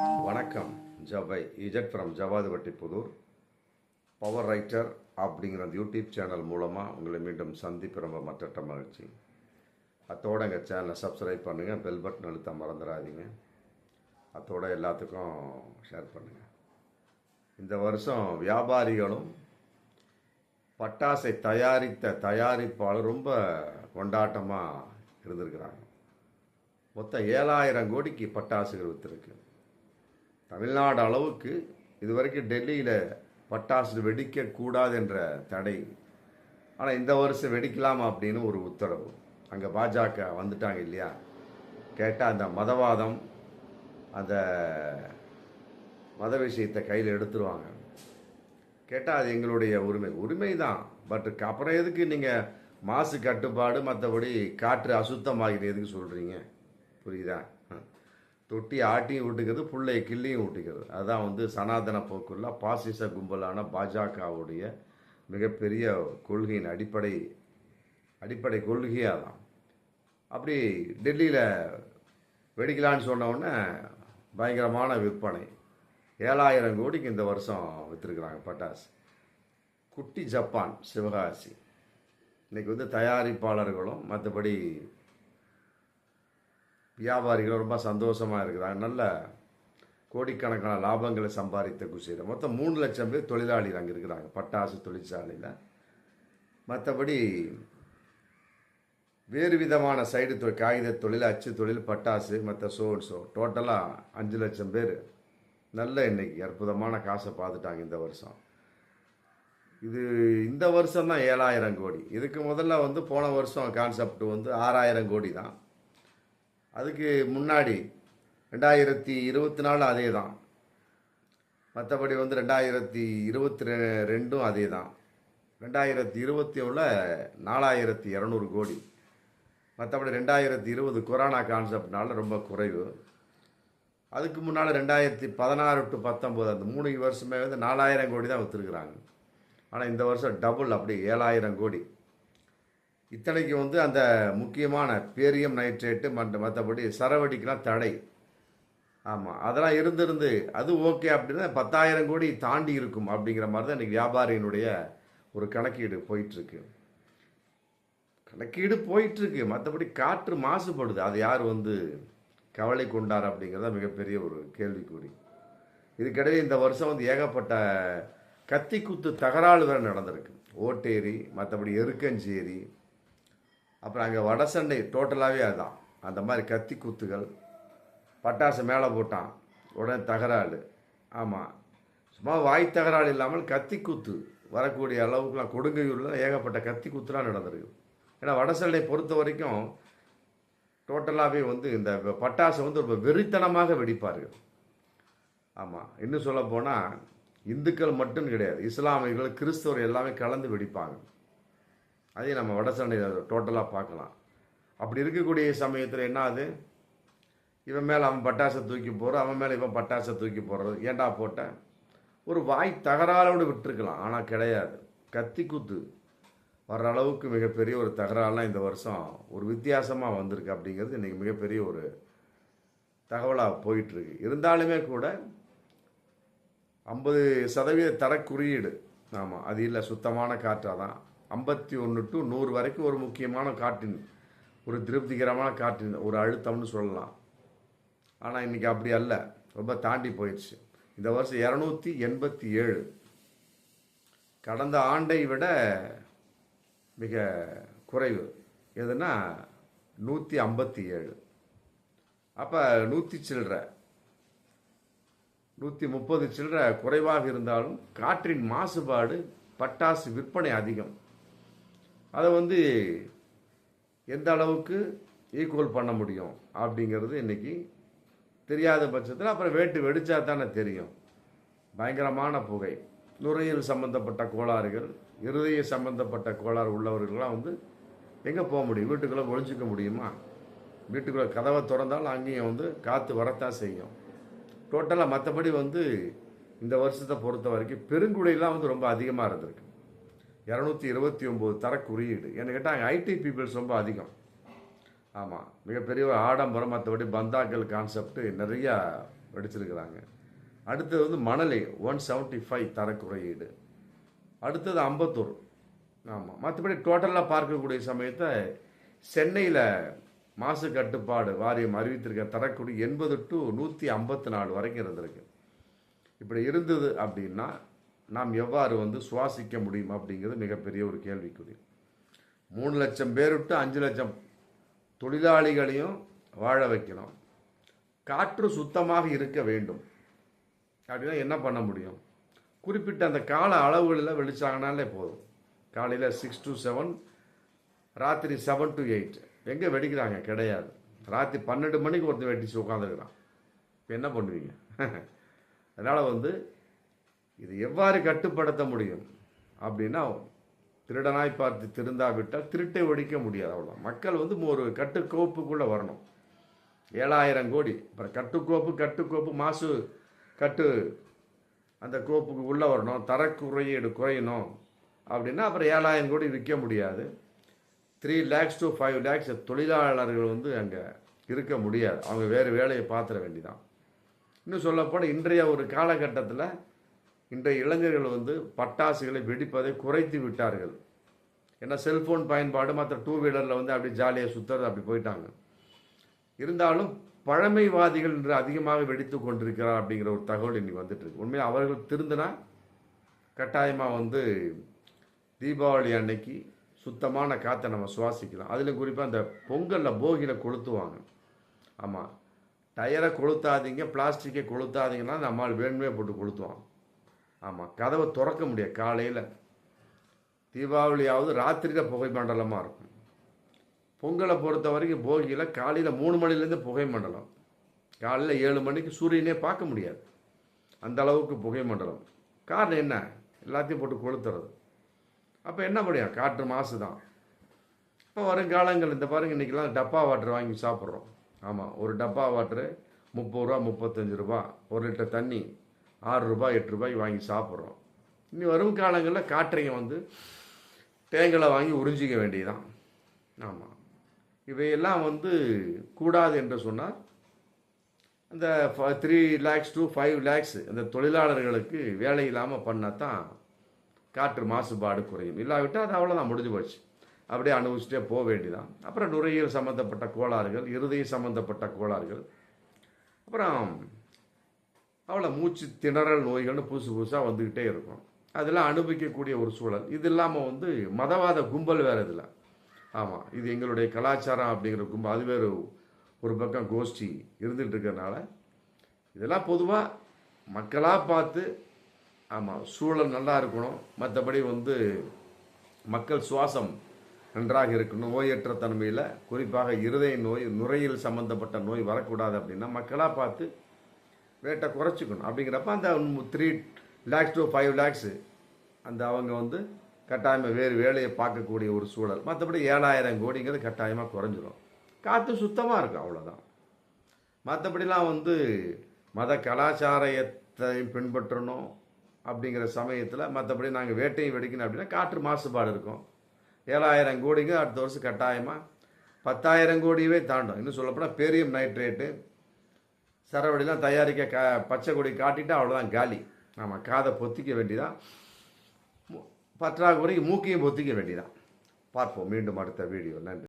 வணக்கம். ஜவை Z from Javathipatti Puthur. Power writer அப்படிங்கிற அந்த யூடியூப் சேனல் மூலமாக உங்களை மீண்டும் சந்திப்பு ரொம்ப மற்ற மகிழ்ச்சி. அத்தோட எங்கள் சேனலை சப்ஸ்கிரைப் பண்ணுங்கள் பெல் பட்டன் அழுத்த மறந்துடாதீங்க. அத்தோட எல்லாத்துக்கும் ஷேர் பண்ணுங்கள் இந்த வருஷம் வியாபாரிகளும் பட்டாசை தயாரித்த தயாரிப்பாளர் ரொம்ப கொண்டாட்டமாக இருந்திருக்கிறாங்க. மொத்தம் ஏழாயிரம் கோடிக்கு பட்டாசுகள் விற்றுருக்கு தமிழ்நாடு அளவுக்கு இதுவரைக்கும் டெல்லியில் பட்டாசு வெடிக்கக்கூடாது என்ற தடை. ஆனால் இந்த வருஷம் வெடிக்கலாம் அப்படின்னு ஒரு உத்தரவு. அங்கே பாஜக வந்துட்டாங்க இல்லையா? கேட்டால் அந்த மதவாதம் அந்த மத விஷயத்தை கையில் எடுத்துருவாங்க. கேட்டால் அது எங்களுடைய உரிமை. உரிமை தான் பட் அப்புறம் எதுக்கு நீங்கள் மாசு கட்டுப்பாடு மற்றபடி காற்று அசுத்தமாகிறது எதுக்கு சொல்கிறீங்க புரியுதா? தொட்டி ஆட்டியும் விட்டுக்கிறது பிள்ளைய கிள்ளியும் விட்டுக்கிறது அதான் வந்து சனாதன போக்குள்ள பாசிச கும்பலான பாஜகவுடைய மிகப்பெரிய கொள்கையின் அடிப்படை அடிப்படை கொள்கையாக தான் அப்படி டெல்லியில் வெடிக்கலான்னு சொன்ன பயங்கரமான விற்பனை. ஏழாயிரம் கோடிக்கு இந்த வருஷம் விற்றுருக்குறாங்க பட்டாசு. குட்டி ஜப்பான் சிவகாசி. இன்றைக்கி வந்து தயாரிப்பாளர்களும் மற்றபடி வியாபாரிகள் ரொம்ப சந்தோஷமாக இருக்கிறாங்க. நல்ல கோடிக்கணக்கான லாபங்களை சம்பாதித்த குஷியில் மொத்தம் மூணு லட்சம் பேர் தொழிலாளிகள் அங்கே இருக்கிறாங்க. பட்டாசு தொழிற்சாலையில். மற்றபடி வேறு விதமான சைடு தொழில் காகித தொழில் அச்சு தொழில் பட்டாசு மற்ற சோ சோ டோட்டலாக அஞ்சு லட்சம் பேர் நல்ல இன்னைக்கு அற்புதமான காசை பார்த்துட்டாங்க இந்த வருஷம். இது இந்த வருஷம் தான் ஏழாயிரம் கோடி. இதுக்கு முதல்ல வந்து போன வருஷம் கான்செப்ட் வந்து ஆறாயிரம் கோடி தான். அதுக்கு முன்னாடி ரெண்டாயிரத்தி இருபத்தி நாலு அதே தான் மற்றபடி வந்து ரெண்டாயிரத்தி இருபத்தி ரெ ரெண்டும் அதே தான் ரெண்டாயிரத்தி இருபத்தி ஒன்றில் நாலாயிரத்தி இரநூறு கோடி. மற்றபடி ரெண்டாயிரத்தி இருபது கொரோனா கான்செப்ட்னால ரொம்ப குறைவு. அதுக்கு முன்னால் ரெண்டாயிரத்தி பதினாறு டு பத்தொம்போது அந்த மூணு வருஷமே வந்து நாலாயிரம் கோடி தான் விற்றுருக்குறாங்க ஆனால் இந்த வருஷம் டபுள் அப்படி ஏழாயிரம் கோடி. இத்தனைக்கு வந்து அந்த முக்கியமான பேரியம் நைட்ரேட்டு மற்ற மற்றபடி சரவடிக்கெலாம் தடை. ஆமாம் அதெல்லாம் இருந்திருந்து அது ஓகே அப்படின்னா பத்தாயிரம் கோடி தாண்டி இருக்கும் அப்படிங்கிற மாதிரி தான் இன்றைக்கி வியாபாரியினுடைய ஒரு கணக்கீடு போயிட்டுருக்கு. கணக்கீடு போயிட்டுருக்கு. மற்றபடி காற்று மாசுபடுது. அது யார் வந்து கவலை கொண்டார் அப்படிங்கிறத மிகப்பெரிய ஒரு கேள்விக்குறி. இதுக்கிடையே இந்த வருஷம் வந்து ஏகப்பட்ட கத்தி குத்து தகராறு வேறு நடந்திருக்கு. ஓட்டேரி மற்றபடி எருக்கஞ்சேரி அப்புறம் அங்கே வடசண்டை டோட்டலாகவே அதுதான் அந்த மாதிரி கத்தி குத்துகள். பட்டாசு மேலே போட்டான். உடனே தகராறு. ஆமாம் சும்மா வாய் தகராறு இல்லாமல் கத்தி குத்து. வரக்கூடிய அளவுக்குலாம் கொடுங்கையூரில் ஏகப்பட்ட கத்தி குத்துலாம் நடந்திருக்கு. ஏன்னா வடசண்டை பொறுத்த வரைக்கும் டோட்டலாகவே வந்து இந்த பட்டாசை வந்து ரொம்ப வெறித்தனமாக வெடிப்பார்கள். ஆமாம் இன்னும் சொல்லப்போனால் இந்துக்கள் மட்டும் கிடையாது. இஸ்லாமியர்கள் கிறிஸ்தவர் எல்லாமே கலந்து வெடிப்பாங்க அதையும் நம்ம வடசண்டையில் டோட்டலாக பார்க்கலாம். அப்படி இருக்கக்கூடிய சமயத்தில் என்ன ஆகுது இவன் மேலே அவன் பட்டாசை தூக்கி போகிறோம் அவன் மேலே இவன் பட்டாசை தூக்கி போடுறது. ஏண்டா போட்டேன் ஒரு வாய் தகராறோடு விட்டுருக்கலாம் ஆனால் கிடையாது. கத்தி குத்து. வர்ற அளவுக்கு மிகப்பெரிய ஒரு தகராறுலாம் இந்த வருஷம் ஒரு வித்தியாசமாக வந்திருக்கு அப்படிங்கிறது இன்றைக்கி மிகப்பெரிய ஒரு தகவலாக போயிட்டுருக்கு. இருந்தாலுமே கூட ஐம்பது சதவீத தர குறியீடு ஆமாம் அது இல்லை சுத்தமான காற்றாக தான் ஐம்பத்தி ஒன்று டு நூறு வரைக்கும் ஒரு முக்கியமான காற்றின் ஒரு திருப்திகரமான காற்றின் ஒரு அழுத்தம்னு சொல்லலாம். ஆனால் இன்றைக்கி அப்படி அல்ல. ரொம்ப தாண்டி போயிடுச்சு. இந்த வருஷம் இரநூத்தி எண்பத்தி ஏழு. கடந்த ஆண்டை விட மிக குறைவு. எதுனா நூற்றி ஐம்பத்தி ஏழு. அப்போ நூற்றி சில்லற. நூற்றி முப்பது சில்லற குறைவாக இருந்தாலும் காற்றின் மாசுபாடு பட்டாசு விற்பனை அதிகம். அதை வந்து எந்த அளவுக்கு ஈக்குவல் பண்ண முடியும் அப்படிங்கிறது இன்றைக்கி தெரியாத பட்சத்தில் அப்புறம் வேட்டு வெடித்தா தானே தெரியும். பயங்கரமான புகை. நுரையீரல் சம்பந்தப்பட்ட கோளாறுகள் இருதய சம்பந்தப்பட்ட கோளாறு உள்ளவர்கள்லாம் வந்து எங்கே போக முடியும்? வீட்டுக்குள்ளே ஒழிஞ்சிக்க முடியுமா? வீட்டுக்குள்ளே கதவை திறந்தாலும் அங்கேயும் வந்து காற்று வரத்தான் செய்யும். டோட்டலாக மற்றபடி வந்து இந்த வருஷத்தை பொறுத்த வரைக்கும் பெருங்குடையெல்லாம் வந்து ரொம்ப அதிகமாக இருந்திருக்கு. இரநூத்தி இருபத்தி ஒம்பது தர குறியீடு என்ன கேட்டால் ஐடி பீப்புள்ஸ் ரொம்ப அதிகம். ஆமாம் மிகப்பெரிய ஆடம்பரம் மற்றபடி பந்தாக்கள் கான்செப்ட் நிறையா வெடிச்சிருக்கிறாங்க. அடுத்தது வந்து மணலி ஒன் செவன்ட்டி ஃபைவ் தரக்குறையீடு. அடுத்தது அம்பத்தூர். ஆமாம் மற்றபடி டோட்டலாக பார்க்கக்கூடிய சமயத்தை சென்னையில் மாசு கட்டுப்பாடு வாரியம் அறிவித்திருக்க தரக்குடி எண்பது டு நூற்றி ஐம்பத்தி நாலு வரைக்கும் இருந்திருக்கு. இப்படி இருந்தது அப்படின்னா நாம் எவ்வாறு வந்து சுவாசிக்க முடியும் அப்படிங்கிறது மிகப்பெரிய ஒரு கேள்விக்குறி. மூணு லட்சம் பேர் விட்டு அஞ்சு லட்சம் தொழிலாளிகளையும் வாழ வைக்கணும். காற்று சுத்தமாக இருக்க வேண்டும். அப்படின்னா என்ன பண்ண முடியும்? குறிப்பிட்ட அந்த கால அளவுகளில் வெளிச்சாங்கனாலே போதும். காலையில் சிக்ஸ் டு செவன் ராத்திரி செவன் டு எயிட் எங்கே வெடிக்கிறாங்க? கிடையாது. ராத்திரி பன்னெண்டு மணிக்கு ஒருத்தர் வெட்டிச்சு உட்காந்துருக்கிறான் இப்போ என்ன பண்ணுவீங்க? அதனால் வந்து இது எவ்வாறு கட்டுப்படுத்த முடியும்? அப்படின்னா திருடனாய் பார்த்து திருந்தாவிட்டால் திருட்டை ஒழிக்க முடியாது அவ்வளோ மக்கள் வந்து ஒரு கட்டுக்கோப்புக்குள்ளே வரணும். ஏழாயிரம் கோடி. அப்புறம் கட்டுக்கோப்பு கட்டுக்கோப்பு மாசு கட்டு அந்த கோப்புக்கு உள்ளே வரணும். தரக்குறையீடு குறையணும். அப்படின்னா அப்புறம் ஏழாயிரம் கோடி விற்க முடியாது. Three lakhs to five lakhs தொழிலாளர்கள் வந்து அங்கே இருக்க முடியாது. அவங்க வேறு வேலையை பார்த்துட வேண்டிதான். இன்னும் சொல்லப்போனால் இன்றைய ஒரு காலகட்டத்தில் இன்றைய இளைஞர்கள் வந்து பட்டாசுகளை வெடிப்பதை குறைத்து விட்டார்கள். ஏன்னா செல்ஃபோன் பயன்பாடு மற்ற டூ வீலரில் வந்து அப்படி ஜாலியாக சுற்றுறது அப்படி போயிட்டாங்க. இருந்தாலும் பழமைவாதிகள் இன்று அதிகமாக வெடித்து கொண்டிருக்கிறார் அப்படிங்கிற ஒரு தகவல் இன்னைக்கு வந்துட்டு உண்மையாக அவர்கள் திருந்தினா கட்டாயமாக வந்து தீபாவளி அன்னைக்கு சுத்தமான காற்றை நம்ம சுவாசிக்கலாம். அதில் குறிப்பாக அந்த பொங்கலில் போகியில் கொளுத்துவாங்க. ஆமாம் டயரை கொளுத்தாதீங்க பிளாஸ்டிக்கை கொளுத்தாதீங்கன்னா நம்மால் வேணுமே போட்டு கொளுத்துவான் ஆமாம் கதவை திறக்க முடியாது காலையில். தீபாவளியாவது ராத்திரியில் புகை மண்டலமாக இருக்கும். பொங்கலை பொறுத்த வரைக்கும் போகியில் காலையில் மூணு மணிலேருந்து புகை மண்டலம். காலையில் ஏழு மணிக்கு சூரியனே பார்க்க முடியாது. அந்த அளவுக்கு புகை மண்டலம். காரணம் என்ன? எல்லாத்தையும் போட்டு கொளுத்துறது. அப்போ என்ன முடியும்? காற்று மாசு தான். இப்போ வருங்காலங்கள் இந்த பாருங்க இன்றைக்கெல்லாம் டப்பா வாட்டர் வாங்கி சாப்பிட்றோம். ஆமாம் ஒரு டப்பா வாட்டரு முப்பது ரூபா முப்பத்தஞ்சு ரூபா ஒரு லிட்டர் தண்ணி. ஆறு ரூபாய் எட்டு ரூபாய் வாங்கி சாப்பிட்றோம். இனி வரும் காலங்களில் காற்றையும் வந்து தேங்காய் வாங்கி உறிஞ்சிக்க வேண்டியதான் ஆமாம் இவையெல்லாம் வந்து கூடாது என்று சொன்னால் அந்த three lakhs to five lakhs அந்த தொழிலாளர்களுக்கு வேலை இல்லாமல் பண்ணால் தான் காற்று மாசுபாடு குறையும். இல்லாவிட்டால் அது அவ்வளோதான் முடிஞ்சு போச்சு. அப்படியே அனுபவிச்சுட்டே போக வேண்டியதான் அப்புறம் நுரையீரல் சம்மந்தப்பட்ட கோளாறுகள் இருதய சம்மந்தப்பட்ட கோளாறுகள் அப்புறம் அவ்வளோ மூச்சு திணறல் நோய்கள்னு புதுசு புதுசாக வந்துக்கிட்டே இருக்கும். அதெல்லாம் அனுபவிக்கக்கூடிய ஒரு சூழல். இது இல்லாமல் வந்து மதவாத கும்பல் வேறு இதில். ஆமாம் இது எங்களுடைய கலாச்சாரம் அப்படிங்கிற கும்பல். அது வேறு ஒரு பக்கம் கோஷ்டி இருந்துகிட்டு இருக்கிறனால இதெல்லாம் பொதுவாக மக்களாக பார்த்து ஆமாம் சூழல் நல்லா இருக்கணும். மற்றபடி வந்து மக்கள் சுவாசம் நன்றாக இருக்கணும். நோயற்ற தன்மையில் குறிப்பாக இருதய நோய் நுரையில் சம்மந்தப்பட்ட நோய் வரக்கூடாது அப்படின்னா மக்களாக பார்த்து ரேட்டை குறைச்சிக்கணும். அப்படிங்கிறப்ப அந்த three lakhs to five lakhs அந்த அவங்க வந்து கட்டாயமாக வேறு வேலையை பார்க்கக்கூடிய ஒரு சூழல். மற்றபடி ஏழாயிரம் கோடிங்கிறது கட்டாயமாக குறைஞ்சிரும். காற்று சுத்தமாக இருக்கும் அவ்வளோதான் மற்றபடிலாம் வந்து மத கலாச்சாரத்தை பின்பற்றணும் அப்படிங்கிற சமயத்தில் மற்றபடி நாங்கள் வேட்டையும் வெடிக்கணும் அப்படின்னா காற்று மாசுபாடு இருக்கும். ஏழாயிரம் கோடிங்க அடுத்த வருஷம் கட்டாயமாக பத்தாயிரம் கோடியவே தாண்டும். இன்னும் சொல்லப்போனால் பேரியம் நைட்ரேட்டு சரவடிலாம் தயாரிக்க க பச்சை கொடி காட்டிட்டு அவ்வளோதான் காலி. ஆமாம் காதை பொத்திக்க வேண்டியதான் பற்றாக்குறைக்கு மூக்கையும் பொத்திக்க வேண்டியதான் பார்ப்போம் மீண்டும் அடுத்த வீடியோ நன்றி.